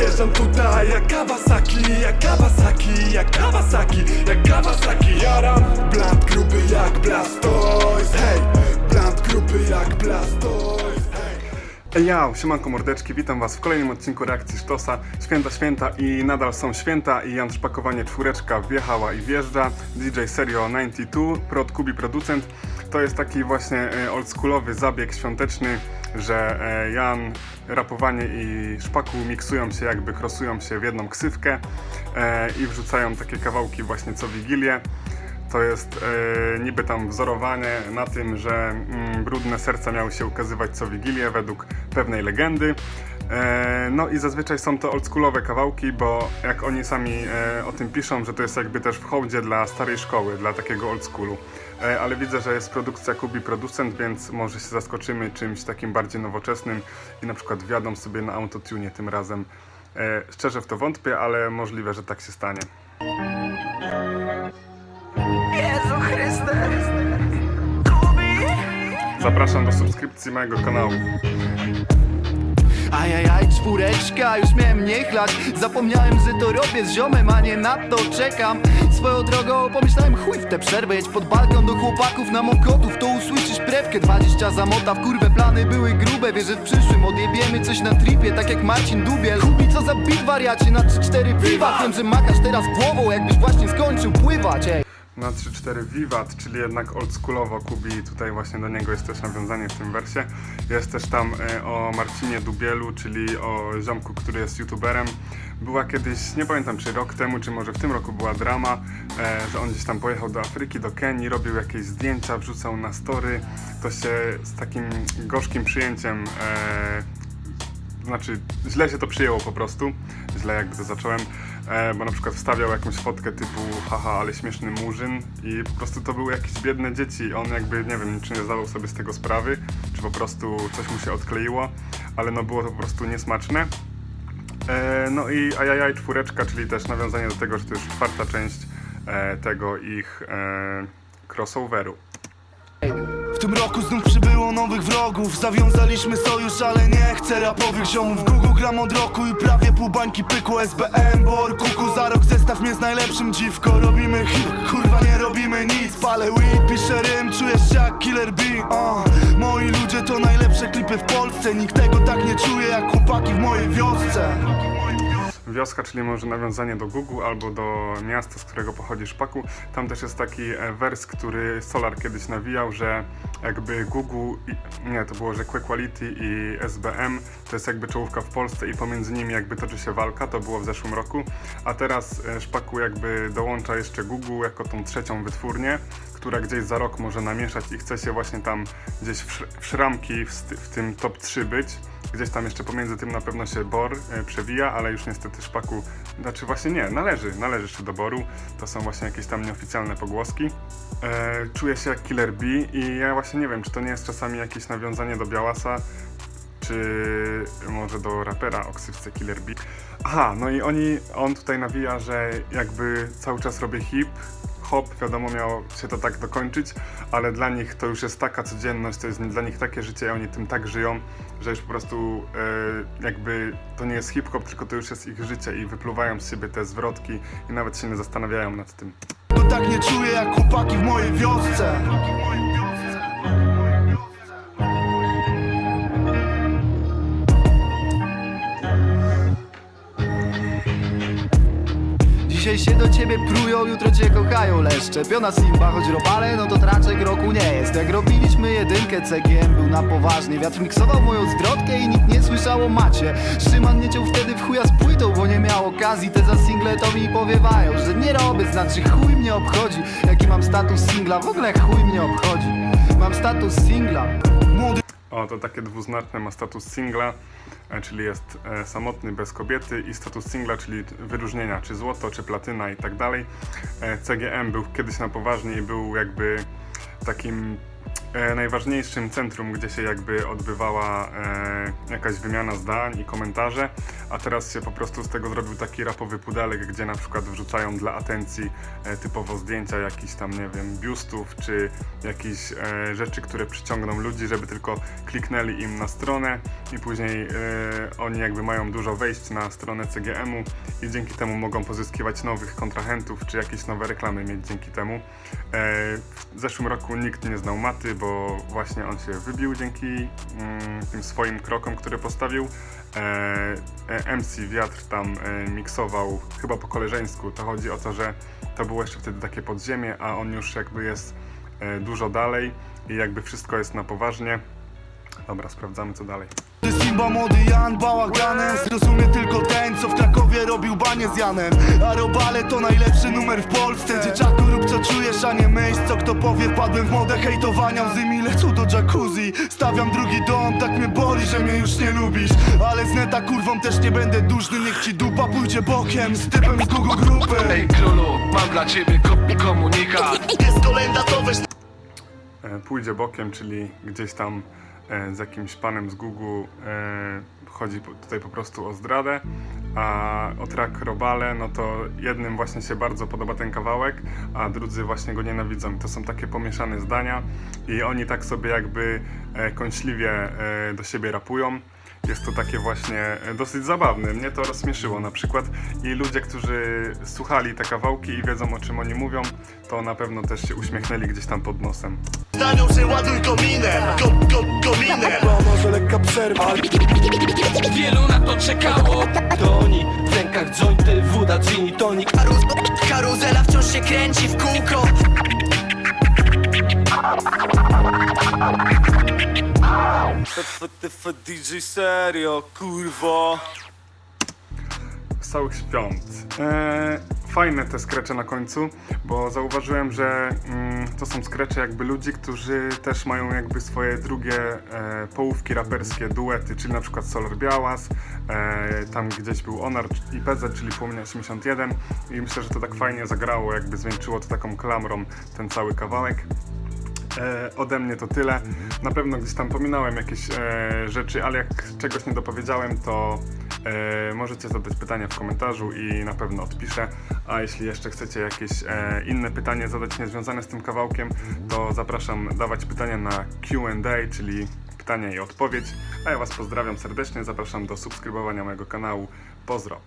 Wjeżdżam tutaj jak Kawasaki Jak Kawasaki, jak Kawasaki Jak Kawasaki Jaram Bland grupy jak Blastoise Hej, bland grupy jak Blastoise ja, siemanko mordeczki, witam was w kolejnym odcinku Reakcji Sztosa. Święta, święta i nadal są święta i Jan Szpakowanie czwóreczka wjechała i wjeżdża. DJ Serio 92, prod Kubi producent. To jest taki właśnie e, oldschoolowy zabieg świąteczny, że e, Jan, rapowanie i szpaku miksują się jakby krosują się w jedną ksywkę e, i wrzucają takie kawałki właśnie co Wigilię. To jest e, niby tam wzorowanie na tym, że mm, brudne serca miały się ukazywać co Wigilię według pewnej legendy. E, no i zazwyczaj są to oldschoolowe kawałki, bo jak oni sami e, o tym piszą, że to jest jakby też w hołdzie dla starej szkoły, dla takiego oldschoolu. E, ale widzę, że jest produkcja Kubi Producent, więc może się zaskoczymy czymś takim bardziej nowoczesnym i na przykład wjadą sobie na autotune tym razem. Szczerze w to wątpię, ale możliwe, że tak się stanie. Jezu Chryste! Zapraszam do subskrypcji mojego kanału. Ajajaj, czwóreczka, już miałem nie chlać Zapomniałem, że to robię z ziomem, a nie na to czekam. Swoją drogą pomyślałem, chuj w tę przerwę Jedź pod balkon do chłopaków na mokotów. To usłyszysz prewkę, 20 zamota w kurwę Plany były grube, wierzę w przyszłym Odjebiemy coś na tripie, tak jak Marcin Dubiel. Kubi, co za bit wariacie, na 3-4 piwa. Wiem, że makasz teraz głową, jakbyś właśnie skończył pływać, ej na 3-4 Vivat, czyli jednak oldschoolowo Kubi, tutaj właśnie do niego jest też nawiązanie w tym wersie. Jest też tam e, o Marcinie Dubielu, czyli o ziomku, który jest youtuberem. Była kiedyś, nie pamiętam czy rok temu, czy może w tym roku była drama, e, że on gdzieś tam pojechał do Afryki, do Kenii, robił jakieś zdjęcia, wrzucał na story. To się z takim gorzkim przyjęciem e, znaczy źle się to przyjęło po prostu, źle jakby to zacząłem, bo na przykład wstawiał jakąś fotkę typu haha, ale śmieszny murzyn i po prostu to były jakieś biedne dzieci on jakby, nie wiem, czy nie zdawał sobie z tego sprawy, czy po prostu coś mu się odkleiło, ale no było to po prostu niesmaczne. E, no i ajajaj czwóreczka, czyli też nawiązanie do tego, że to już czwarta część e, tego ich e, crossoveru. Tym roku znów przybyło nowych wrogów. Zawiązaliśmy sojusz, ale nie chcę rapowych ziomów. Google gram od roku i prawie pół bańki pykło SBM, Bor, kuku za rok zestaw mnie z najlepszym. Dziwko Robimy hit, kurwa nie robimy nic. Palę weed, piszę rym, czujesz się jak Killer B uh. Moi ludzie to najlepsze klipy w Polsce. Nikt tego tak nie czuje jak chłopaki w mojej wiosce Wioska, czyli może nawiązanie do Google albo do miasta, z którego pochodzi Szpaku. Tam też jest taki e, wers, który Solar kiedyś nawijał, że jakby Google, nie, to było, że Quality i SBM to jest jakby czołówka w Polsce i pomiędzy nimi jakby toczy się walka, to było w zeszłym roku, a teraz e, Szpaku jakby dołącza jeszcze Google jako tą trzecią wytwórnię, która gdzieś za rok może namieszać i chce się właśnie tam gdzieś w, sz- w szramki w, w tym top 3 być. Gdzieś tam jeszcze pomiędzy tym na pewno się Bor e, przewija, ale już niestety Szpaku, znaczy właśnie nie, należy, należy jeszcze do Boru. To są właśnie jakieś tam nieoficjalne pogłoski. E, czuję się jak Killer B i ja właśnie nie wiem, czy to nie jest czasami jakieś nawiązanie do Białasa, czy może do rapera o ksywce Killer B. Aha, no i oni, on tutaj nawija, że jakby cały czas robię hip, hop, wiadomo miało się to tak dokończyć, ale dla nich to już jest taka codzienność, to jest dla nich takie życie i oni tym tak żyją, że już po prostu e, jakby to nie jest hip-hop, tylko to już jest ich życie i wypluwają z siebie te zwrotki i nawet się nie zastanawiają nad tym. Tego tak nie czuję jak chłopaki w mojej wiosce Dzisiaj się do ciebie prują, jutro cię kochają leszcze. Piona Simba, choć robale, no to traczek roku nie jest. Jak robiliśmy jedynkę, CGM był na poważnie. Wiatr miksował moją zwrotkę i nikt nie słyszał o macie. Szyman nie ciął wtedy w chuja z płytą, bo nie miał okazji. Te za single to mi powiewają, że nie robię Znaczy chuj mnie obchodzi, jaki mam status singla? W ogóle chuj mnie obchodzi. Mam status singla. Młody O, to takie dwuznaczne ma status singla, e, czyli jest e, samotny bez kobiety i status singla, czyli wyróżnienia, czy złoto, czy platyna i tak dalej. E, CGM był kiedyś na poważnie i był jakby takim e, najważniejszym centrum, gdzie się jakby odbywała e, jakaś wymiana zdań i komentarze, a teraz się po prostu z tego zrobił taki rapowy pudelek, gdzie na przykład wrzucają dla atencji e, typowo zdjęcia jakichś tam, nie wiem, biustów, czy jakichś e, rzeczy, które przyciągną ludzi, żeby tylko kliknęli im na stronę i później e, oni jakby mają dużo wejść na stronę CGM-u i dzięki temu mogą pozyskiwać nowych kontrahentów, czy jakieś nowe reklamy mieć dzięki temu. E, w zeszłym roku nikt nie znał Maty, bo właśnie on się wybił dzięki mm, tym swoim krokom, które postawił. E, e, MC Wiatr tam e, miksował chyba po koleżeńsku. To chodzi o to, że to było jeszcze wtedy takie podziemie, a on już jakby jest e, dużo dalej i jakby wszystko jest na poważnie. Dobra, sprawdzamy co dalej. Ty Simba młody Jan bałaganem Zrozumie tylko ten, co w Krakowie robił banie z Janem. A Robale to najlepszy numer w Polsce. Dzieciaku rób co czujesz, a nie myśl co kto powie. Wpadłem w modę hejtowania, łzy mi lecą do jacuzzi. Stawiam drugi dom, tak mnie boli, że mnie już nie lubisz. Ale z neta kurwą też nie będę dużny Niech ci dupa pójdzie bokiem z typem z Google grupy. Ej królu, mam dla ciebie ko- komunikat. Jest kolenda, to weź e, pójdzie bokiem, czyli gdzieś tam z jakimś panem z Google e, chodzi tutaj po prostu o zdradę, a o track Robale, no to jednym właśnie się bardzo podoba ten kawałek, a drudzy właśnie go nienawidzą. To są takie pomieszane zdania i oni tak sobie jakby e, kąśliwie e, do siebie rapują. Jest to takie właśnie e, dosyć zabawne. Mnie to rozśmieszyło na przykład. I ludzie, którzy słuchali te kawałki i wiedzą o czym oni mówią, to na pewno też się uśmiechnęli gdzieś tam pod nosem. Stanią, że ładuj kominem Ko, ko, kominem. Może lekka przerwa. Wielu na to czekało. To oni w rękach jointy, woda, gin i tonik. Karuz karuzela wciąż się kręci w kółko DJ serio, kurwo Wesołych świąt. Eee, fajne te skrecze na końcu, bo zauważyłem, że mm, to są skrecze jakby ludzi, którzy też mają jakby swoje drugie e, połówki raperskie, duety, czyli na przykład Solar Białas, e, tam gdzieś był Onar i PZ, czyli Płomień 81 i myślę, że to tak fajnie zagrało, jakby zwieńczyło to taką klamrą ten cały kawałek. E, ode mnie to tyle. Na pewno gdzieś tam pominąłem jakieś e, rzeczy, ale jak czegoś nie dopowiedziałem, to e, możecie zadać pytania w komentarzu i na pewno odpiszę. A jeśli jeszcze chcecie jakieś e, inne pytanie zadać niezwiązane z tym kawałkiem, to zapraszam dawać pytania na Q&A, czyli pytanie i odpowiedź. A ja Was pozdrawiam serdecznie, zapraszam do subskrybowania mojego kanału. Pozdro!